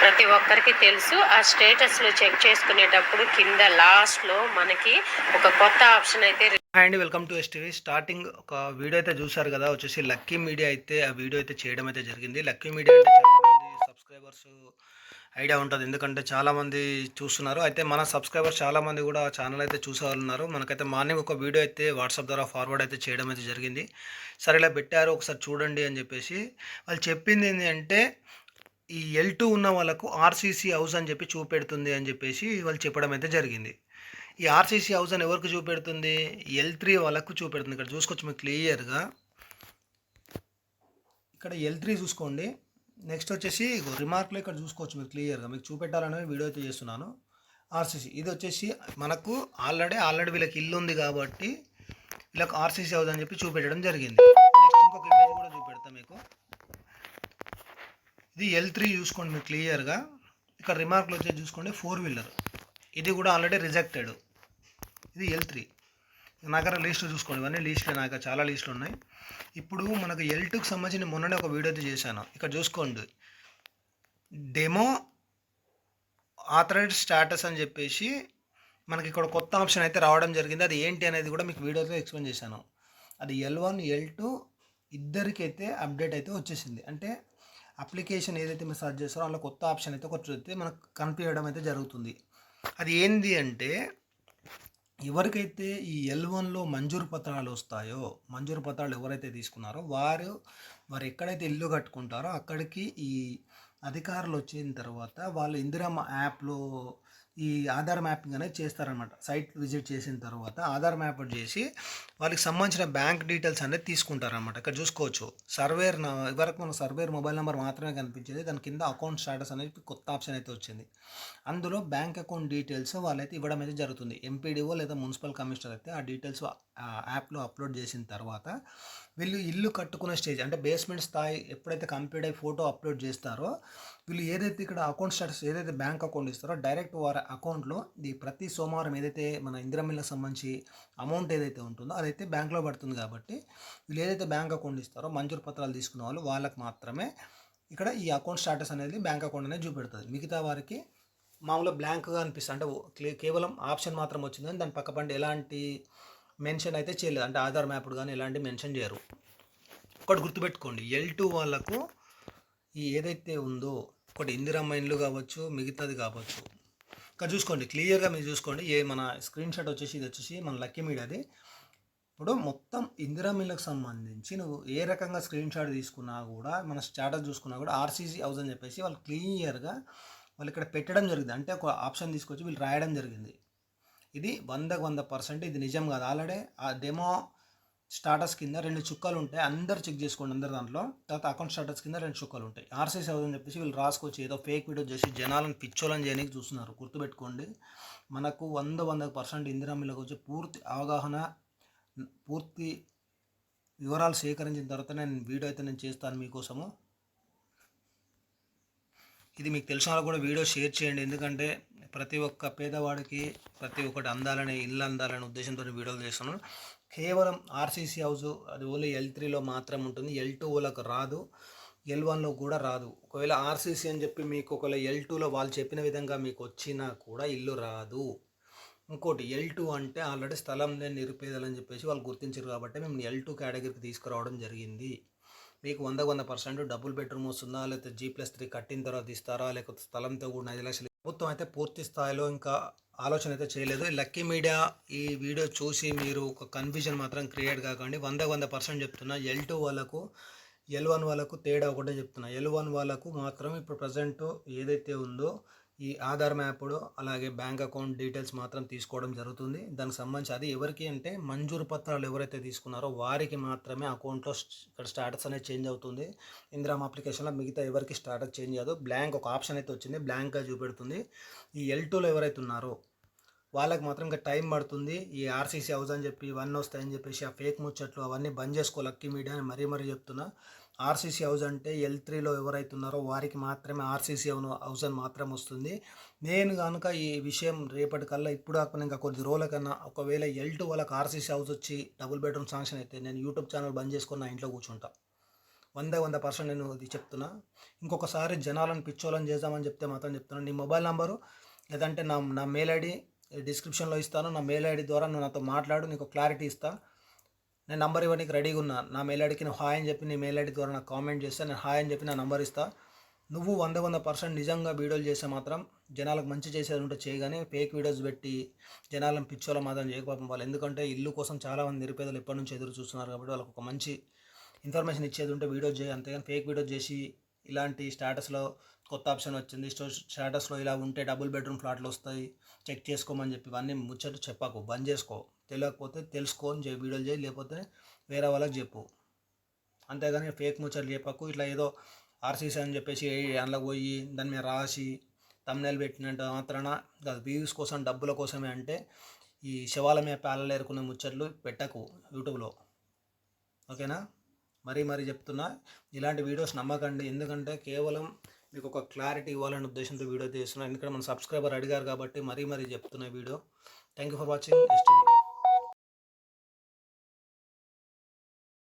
ప్రతి ఒక్కరికి తెలుసు. ఆ స్టేటస్లో చెక్ చేసుకునేటప్పుడు కింద లాస్ట్లో మనకి ఒక కొత్త ఆప్షన్ అయితే and welcome to STV starting ఒక వీడియో అయితే చూసారు కదా వచ్చేసి లక్కీ మీడియా అయితే ఆ వీడియో అయితే చేయడం అయితే జరిగింది. లక్కీ మీడియా అంటే చాలామంది సబ్స్క్రైబర్స్ ఐడియా ఉంటుంది. ఎందుకంటే చాలామంది చూస్తున్నారు. అయితే మన సబ్స్క్రైబర్స్ చాలామంది కూడా ఛానల్ అయితే చూసేవాళ్ళు ఉన్నారు మనకైతే మార్నింగ్ ఒక వీడియో అయితే వాట్సాప్ ద్వారా ఫార్వర్డ్ అయితే చేయడం అయితే జరిగింది. సరే ఇలా పెట్టారు. ఒకసారి చూడండి అని చెప్పేసి. వాళ్ళు చెప్పింది ఏంటి అంటే ఈ ఎల్ టూ ఉన్న వాళ్ళకు ఆర్సీసీ హౌస్ అని చెప్పి చూపెడుతుంది అని చెప్పేసి వాళ్ళు చెప్పడం అయితే జరిగింది. ఈ ఆర్సీసీ హౌస్ అని ఎవరికి చూపెడుతుంది? ఎల్ త్రీ వాళ్ళకు చూపెడుతుంది. ఇక్కడ చూసుకోవచ్చు మీకు క్లియర్గా ఇక్కడ ఎల్ త్రీ చూసుకోండి. నెక్స్ట్ వచ్చేసి రిమార్క్లో ఇక్కడ చూసుకోవచ్చు మీకు క్లియర్గా మీకు చూపెట్టాలనే వీడియో అయితే చేస్తున్నాను. ఆర్సీసీ ఇది వచ్చేసి మనకు ఆల్రెడీ ఆల్రెడీ వీళ్ళకి ఇల్లు ఉంది కాబట్టి వీళ్ళకి ఆర్సీసీ హౌస్ అని చెప్పి చూపెట్టడం జరిగింది. నెక్స్ట్ ఇంకొక ఇమేజ్ కూడా చూపెడతా మీకు ఇది ఎల్ త్రీ చూసుకోండి మీరు క్లియర్గా ఇక్కడ రిమార్క్లో వచ్చేసి చూసుకోండి ఫోర్ వీలర్ ఇది కూడా ఆల్రెడీ రిజెక్టెడ్ ఇది ఎల్ త్రీ నా దగ్గర లిస్ట్ చూసుకోండి ఇవన్నీ లిస్టులు నాకు చాలా లిస్టులు ఉన్నాయి. ఇప్పుడు మనకు ఎల్ టూకి సంబంధించి మొన్ననే ఒక వీడియో అయితే చేశాను. ఇక్కడ చూసుకోండి. డెమో ఆథరైడ్ స్టాటస్ అని చెప్పేసి మనకి ఇక్కడ కొత్త ఆప్షన్ అయితే రావడం జరిగింది. అది ఏంటి అనేది కూడా మీకు వీడియోతో ఎక్స్ప్లెయిన్ చేశాను. అది ఎల్ వన్ ఎల్ టూ ఇద్దరికైతే అప్డేట్ అయితే వచ్చేసింది. అంటే అప్లికేషన్ ఏదైతే మీరు సర్చ్ చేస్తారో అందులో కొత్త ఆప్షన్ అయితే ఒకటి అయితే మనకు కనిపించడం అయితే జరుగుతుంది. అది ఏంది అంటే ఎవరికైతే ఈ ఎల్ వన్లో మంజూరు పత్రాలు వస్తాయో మంజూరు పత్రాలు ఎవరైతే తీసుకున్నారో వారు వారు ఎక్కడైతే ఇల్లు కట్టుకుంటారో అక్కడికి ఈ అధికారులు వచ్చిన తర్వాత వాళ్ళు ఇందిరమ్మ యాప్లో ఈ ఆధార్ మ్యాపింగ్ అనేది చేస్తారనమాట సైట్ విజిట్ చేసిన తర్వాత ఆధార్ మ్యాప్ చేసి వాళ్ళకి సంబంధించిన బ్యాంక్ డీటెయిల్స్ అనేది తీసుకుంటారనమాట ఇక్కడ చూసుకోవచ్చు. సర్వేర్ ఇవరకు మన సర్వేర్ మొబైల్ నెంబర్ మాత్రమే కనిపించేది. దాని కింద అకౌంట్ స్టాటస్ అనేది కొత్త ఆప్షన్ అయితే వచ్చింది. అందులో బ్యాంక్ అకౌంట్ డీటెయిల్స్ వాళ్ళైతే ఇవ్వడం అయితే జరుగుతుంది. ఎంపీడీఓ లేదా మున్సిపల్ కమిషనర్ అయితే ఆ డీటెయిల్స్ యాప్లో అప్లోడ్ చేసిన తర్వాత వీళ్ళు ఇల్లు కట్టుకునే స్టేజ్ అంటే బేస్మెంట్ స్థాయి ఎప్పుడైతే కంప్లీట్ అయ్యి ఫోటో అప్లోడ్ చేస్తారో వీళ్ళు ఏదైతే ఇక్కడ అకౌంట్ స్టాటస్ ఏదైతే బ్యాంక్ అకౌంట్ ఇస్తారో డైరెక్ట్ వారి అకౌంట్లో ఈ ప్రతి సోమవారం ఏదైతే మన ఇందిరమిల్లకు సంబంధించి అమౌంట్ ఏదైతే ఉంటుందో అయితే బ్యాంక్లో పడుతుంది కాబట్టి వీళ్ళు ఏదైతే బ్యాంక్ అకౌంట్ ఇస్తారో మంజూరు పత్రాలు తీసుకున్న వాళ్ళు వాళ్ళకి మాత్రమే ఇక్కడ ఈ అకౌంట్ స్టాటస్ అనేది బ్యాంక్ అకౌంట్ అనేది చూపెడుతుంది. మిగతా వారికి మామూలుగా బ్లాంక్గా అనిపిస్తుంది. అంటే కేవలం ఆప్షన్ మాత్రం వచ్చింది కానీ దాని పక్కపండి ఎలాంటి మెన్షన్ అయితే చేయలేదు. అంటే ఆధార్ మ్యాప్డ్ కానీ ఎలాంటి మెన్షన్ చేయరు. ఒకటి గుర్తుపెట్టుకోండి. ఎల్ టూ వాళ్ళకు ఈ ఏదైతే ఉందో ఒకటి ఇందిరమ్మ ఇండ్లు కావచ్చు మిగతాది కావచ్చు. ఇంకా చూసుకోండి. క్లియర్గా మీరు చూసుకోండి. ఏ మన స్క్రీన్ షాట్ వచ్చేసి ఇది వచ్చేసి మన లక్కీ మీడియాది. ఇప్పుడు మొత్తం ఇందిరా మిల్లకు సంబంధించి నువ్వు ఏ రకంగా స్క్రీన్ షాట్ తీసుకున్నా కూడా మన స్టాటస్ చూసుకున్నా కూడా ఆర్సీసీ హౌస్ అని చెప్పేసి వాళ్ళు క్లియర్గా వాళ్ళు ఇక్కడ పెట్టడం జరిగింది. అంటే ఒక ఆప్షన్ తీసుకొచ్చి వీళ్ళు రాయడం జరిగింది. ఇది వందకు వంద పర్సెంట్ ఇది నిజం కాదు. ఆల్రెడీ ఆ డెమో స్టాటస్ కింద రెండు చుక్కలు ఉంటాయి. అందరు చెక్ చేసుకోండి అందరు దాంట్లో. తర్వాత అకౌంట్ స్టాటస్ కింద రెండు చుక్కలు ఉంటాయి. ఆర్సీసీ హౌస్ అని చెప్పేసి వీళ్ళు రాసుకొచ్చి ఏదో ఫేక్ వీడియో చేసి జనాలను పిచ్చోలని చేయడానికి చూస్తున్నారు. గుర్తుపెట్టుకోండి. మనకు వంద వంద పర్సెంట్ ఇందిరా మిల్లకు వచ్చి పూర్తి అవగాహన పూర్తి వివరాలు సేకరించిన తర్వాత నేను వీడియో అయితే నేను చేస్తాను మీకోసము. ఇది మీకు తెలిసిన వాళ్ళు కూడా వీడియో షేర్ చేయండి. ఎందుకంటే ప్రతి ఒక్క పేదవాడికి ప్రతి ఒక్కటి అందాలని ఇల్లు అందాలని ఉద్దేశంతో వీడియోలు చేస్తున్నాను. కేవలం ఆర్సీసీ హౌస్ అది ఓన్లీ ఎల్ త్రీలో మాత్రం ఉంటుంది. ఎల్ టూ వాళ్ళకు రాదు. ఎల్ వన్లో కూడా రాదు. ఒకవేళ ఆర్సీసీ అని చెప్పి మీకు ఒకవేళ ఎల్ టూలో వాళ్ళు చెప్పిన విధంగా మీకు వచ్చినా కూడా ఇల్లు రాదు. ఇంకోటి ఎల్ టూ అంటే ఆల్రెడీ స్థలం లేని నిరుపేదలని చెప్పేసి వాళ్ళు గుర్తించారు కాబట్టి మేము ఎల్ టూ కేటగిరీకి తీసుకురావడం జరిగింది. మీకు వంద వంద పర్సెంట్ డబుల్ బెడ్రూమ్ వస్తుందా లేకపోతే జీ ప్లస్ త్రీ కట్టిన తర్వాత ఇస్తారా లేకపోతే స్థలంతో కూడా ఐదు లక్షలు ప్రభుత్వం అయితే పూర్తి స్థాయిలో ఇంకా ఆలోచన అయితే చేయలేదు. లక్కీ మీడియా ఈ వీడియో చూసి మీరు ఒక కన్ఫ్యూజన్ మాత్రం క్రియేట్ కాకండి. వంద వంద పర్సెంట్ చెప్తున్నా. ఎల్ టూ వాళ్ళకు ఎల్ వన్ వాళ్ళకు తేడా ఒకటే చెప్తున్నా. ఎల్ వన్ వాళ్ళకు మాత్రం ఇప్పుడు ప్రజెంట్ ఏదైతే ఉందో ఈ ఆధార్ మ్యాప్డ్ అలాగే బ్యాంక్ అకౌంట్ డీటెయిల్స్ మాత్రం తీసుకోవడం జరుగుతుంది. దానికి సంబంధించి అది ఎవరికి అంటే మంజూరు పత్రాలు ఎవరైతే తీసుకున్నారో వారికి మాత్రమే అకౌంట్లో ఇక్కడ స్టాటస్ అనేది చేంజ్ అవుతుంది. ఇందిరామ్ అప్లికేషన్లో మిగతా ఎవరికి స్టాటస్ చేంజ్ కాదు. బ్లాంక్ ఒక ఆప్షన్ అయితే వచ్చింది. బ్లాంక్గా చూపెడుతుంది. ఈ ఎల్ టూలో ఎవరైతే ఉన్నారో వాళ్ళకి మాత్రం ఇంకా టైం పడుతుంది. ఈ ఆర్సీసీ హౌస్ అని చెప్పి ఇవన్నీ వస్తాయని చెప్పేసి ఆ ఫేక్ ముచ్చట్లు అవన్నీ బంద్ చేసుకో లక్కీ మీడియా అని మరీ మరీ చెప్తున్నా. ఆర్సీసీ హౌస్ అంటే ఎల్ త్రీలో ఎవరైతే ఉన్నారో వారికి మాత్రమే ఆర్సీసీ హౌస్ అని మాత్రం వస్తుంది. నేను కనుక ఈ విషయం రేపటికల్లా ఇప్పుడు కాకుండా ఇంకా కొద్ది రోజుల కన్నా ఒకవేళ ఎల్ టూ వాళ్ళకి ఆర్సీసీ హౌస్ వచ్చి డబుల్ బెడ్రూమ్ శాంక్షన్ అయితే నేను యూట్యూబ్ ఛానల్ బంద్ చేసుకొని నా ఇంట్లో కూర్చుంటా. వంద వంద పర్సెంట్ నేను ఇది చెప్తున్నా. ఇంకొకసారి జనాలను పిచ్చోలని చేద్దామని చెప్తే మాత్రం చెప్తున్నాను నీ మొబైల్ నెంబరు లేదంటే నా నా మెయిల్ ఐడి డిస్క్రిప్షన్లో ఇస్తాను. నా మెయిల్ ఐడి ద్వారా నువ్వు నాతో మాట్లాడు నీకు క్లారిటీ ఇస్తా. నేను నంబర్ ఇవ్వడానికి రెడీగా ఉన్నా. నా మెయిల్ ఐడికి నువ్వు హాయ్ అని చెప్పి నీ మెయిల్ ఐడి ద్వారా నాకు కామెంట్ చేస్తే నేను హాయ్ అని చెప్పి నా నంబర్ ఇస్తా. నువ్వు వంద వంద పర్సెంట్ నిజంగా వీడియోలు చేస్తే మాత్రం జనాలకు మంచి చేసేది ఉంటే చేయగానే ఫేక్ వీడియోస్ పెట్టి జనాలను పిచ్చోళ్ళ మాత్రం చేయకపోవడం వాళ్ళు. ఎందుకంటే ఇల్లు కోసం చాలామంది నిరుపేదలు ఎప్పటి నుంచి ఎదురు చూస్తున్నారు కాబట్టి వాళ్ళకి ఒక మంచి ఇన్ఫర్మేషన్ ఇచ్చేది ఉంటే వీడియోస్ చేయి. అంతేగాని ఫేక్ వీడియోస్ చేసి ఇలాంటి స్టేటస్లో కొత్త ఆప్షన్ వచ్చింది. స్టో స్టేటస్లో ఇలా ఉంటే డబుల్ బెడ్రూమ్ ఫ్లాట్లు వస్తాయి. చెక్ చేసుకోమని చెప్పి ఇవన్నీ ముచ్చట్లు చెప్పకు. బంద్ చేసుకో. తెలియకపోతే తెలుసుకోని చేయి వీడియోలు చేయి. లేకపోతే వేరే వాళ్ళకి చెప్పు. అంతేగాని ఫేక్ ముచ్చట్లు చెప్పకు. ఇట్లా ఏదో ఆర్సీసీ అని చెప్పేసి అందులో పోయి దాని మీద రాసి తమ్నెల్ పెట్టినంత మాత్రాన వ్యూస్ కోసం డబ్బుల కోసమే అంటే ఈ శవాల మీద పేలలు ఏరుకునే ముచ్చట్లు పెట్టకు యూట్యూబ్లో ఓకేనా? మరీ మరీ చెప్తున్నా ఇలాంటి వీడియోస్ నమ్మకండి. ఎందుకంటే కేవలం మీకు ఒక క్లారిటీ ఇవ్వాలనే ఉద్దేశంతో వీడియో తీస్తున్నాను. ఎందుకంటే మన సబ్స్క్రైబర్ అడిగారు కాబట్టి మరీ మరీ చెప్తున్నా video. Thank you for watching STV